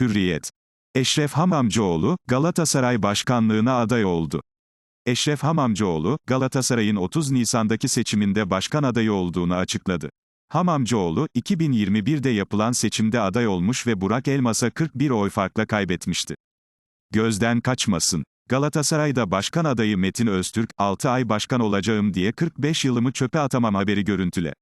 Hürriyet. Eşref Hamamcıoğlu, Galatasaray Başkanlığına aday oldu. Eşref Hamamcıoğlu, Galatasaray'ın 30 Nisan'daki seçiminde başkan adayı olduğunu açıkladı. Hamamcıoğlu, 2021'de yapılan seçimde aday olmuş ve Burak Elmas'a 41 oy farkla kaybetmişti. Gözden kaçmasın. Galatasaray'da başkan adayı Metin Öztürk, 6 ay başkan olacağım diye 45 yılımı çöpe atamam haberi görüntüle.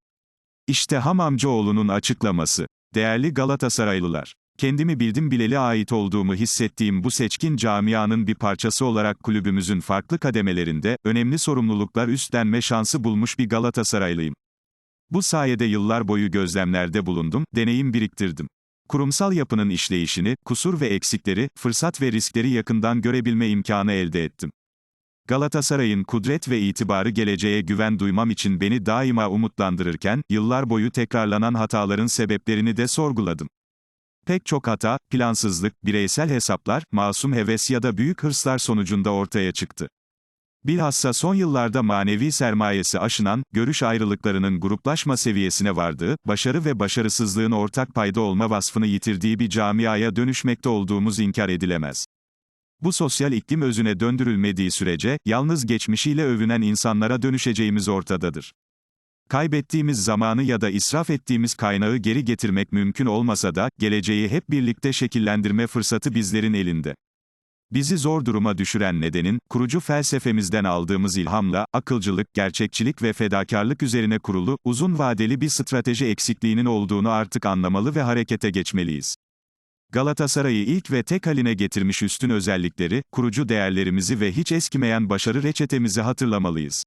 İşte Hamamcıoğlu'nun açıklaması. Değerli Galatasaraylılar, kendimi bildim bileli ait olduğumu hissettiğim bu seçkin camianın bir parçası olarak kulübümüzün farklı kademelerinde, önemli sorumluluklar üstlenme şansı bulmuş bir Galatasaraylıyım. Bu sayede yıllar boyu gözlemlerde bulundum, deneyim biriktirdim. Kurumsal yapının işleyişini, kusur ve eksikleri, fırsat ve riskleri yakından görebilme imkanı elde ettim. Galatasaray'ın kudret ve itibarı geleceğe güven duymam için beni daima umutlandırırken, yıllar boyu tekrarlanan hataların sebeplerini de sorguladım. Pek çok hata, plansızlık, bireysel hesaplar, masum heves ya da büyük hırslar sonucunda ortaya çıktı. Bilhassa son yıllarda manevi sermayesi aşınan, görüş ayrılıklarının gruplaşma seviyesine vardığı, başarı ve başarısızlığın ortak payda olma vasfını yitirdiği bir camiaya dönüşmekte olduğumuz inkar edilemez. Bu sosyal iklim özüne döndürülmediği sürece, yalnız geçmişiyle övünen insanlara dönüşeceğimiz ortadadır. Kaybettiğimiz zamanı ya da israf ettiğimiz kaynağı geri getirmek mümkün olmasa da, geleceği hep birlikte şekillendirme fırsatı bizlerin elinde. Bizi zor duruma düşüren nedenin, kurucu felsefemizden aldığımız ilhamla, akılcılık, gerçekçilik ve fedakarlık üzerine kurulu, uzun vadeli bir strateji eksikliğinin olduğunu artık anlamalı ve harekete geçmeliyiz. Galatasaray'ı ilk ve tek haline getirmiş üstün özellikleri, kurucu değerlerimizi ve hiç eskimeyen başarı reçetemizi hatırlamalıyız.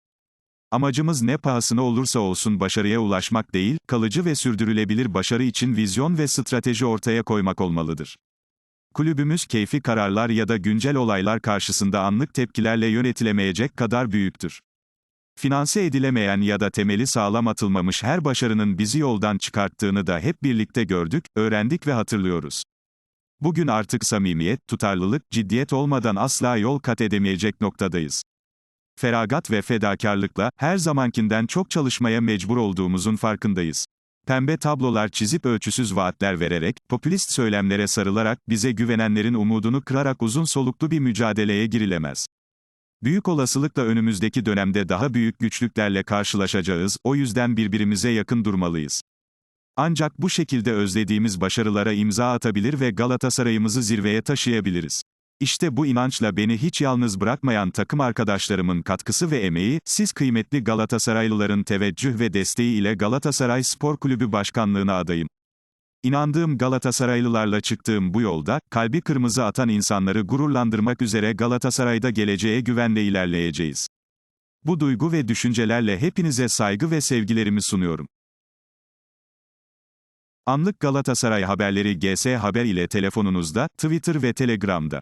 Amacımız ne pahasına olursa olsun başarıya ulaşmak değil, kalıcı ve sürdürülebilir başarı için vizyon ve strateji ortaya koymak olmalıdır. Kulübümüz keyfi kararlar ya da güncel olaylar karşısında anlık tepkilerle yönetilemeyecek kadar büyüktür. Finanse edilemeyen ya da temeli sağlam atılmamış her başarının bizi yoldan çıkarttığını da hep birlikte gördük, öğrendik ve hatırlıyoruz. Bugün artık samimiyet, tutarlılık, ciddiyet olmadan asla yol kat edemeyecek noktadayız. Feragat ve fedakarlıkla, her zamankinden çok çalışmaya mecbur olduğumuzun farkındayız. Pembe tablolar çizip ölçüsüz vaatler vererek, popülist söylemlere sarılarak, bize güvenenlerin umudunu kırarak uzun soluklu bir mücadeleye girilemez. Büyük olasılıkla önümüzdeki dönemde daha büyük güçlüklerle karşılaşacağız, o yüzden birbirimize yakın durmalıyız. Ancak bu şekilde özlediğimiz başarılara imza atabilir ve Galatasaray'ımızı zirveye taşıyabiliriz. İşte bu inançla beni hiç yalnız bırakmayan takım arkadaşlarımın katkısı ve emeği, siz kıymetli Galatasaraylıların teveccüh ve desteği ile Galatasaray Spor Kulübü Başkanlığına adayım. İnandığım Galatasaraylılarla çıktığım bu yolda, kalbi kırmızı atan insanları gururlandırmak üzere Galatasaray'da geleceğe güvenle ilerleyeceğiz. Bu duygu ve düşüncelerle hepinize saygı ve sevgilerimi sunuyorum. Anlık Galatasaray haberleri GS Haber ile telefonunuzda, Twitter ve Telegram'da.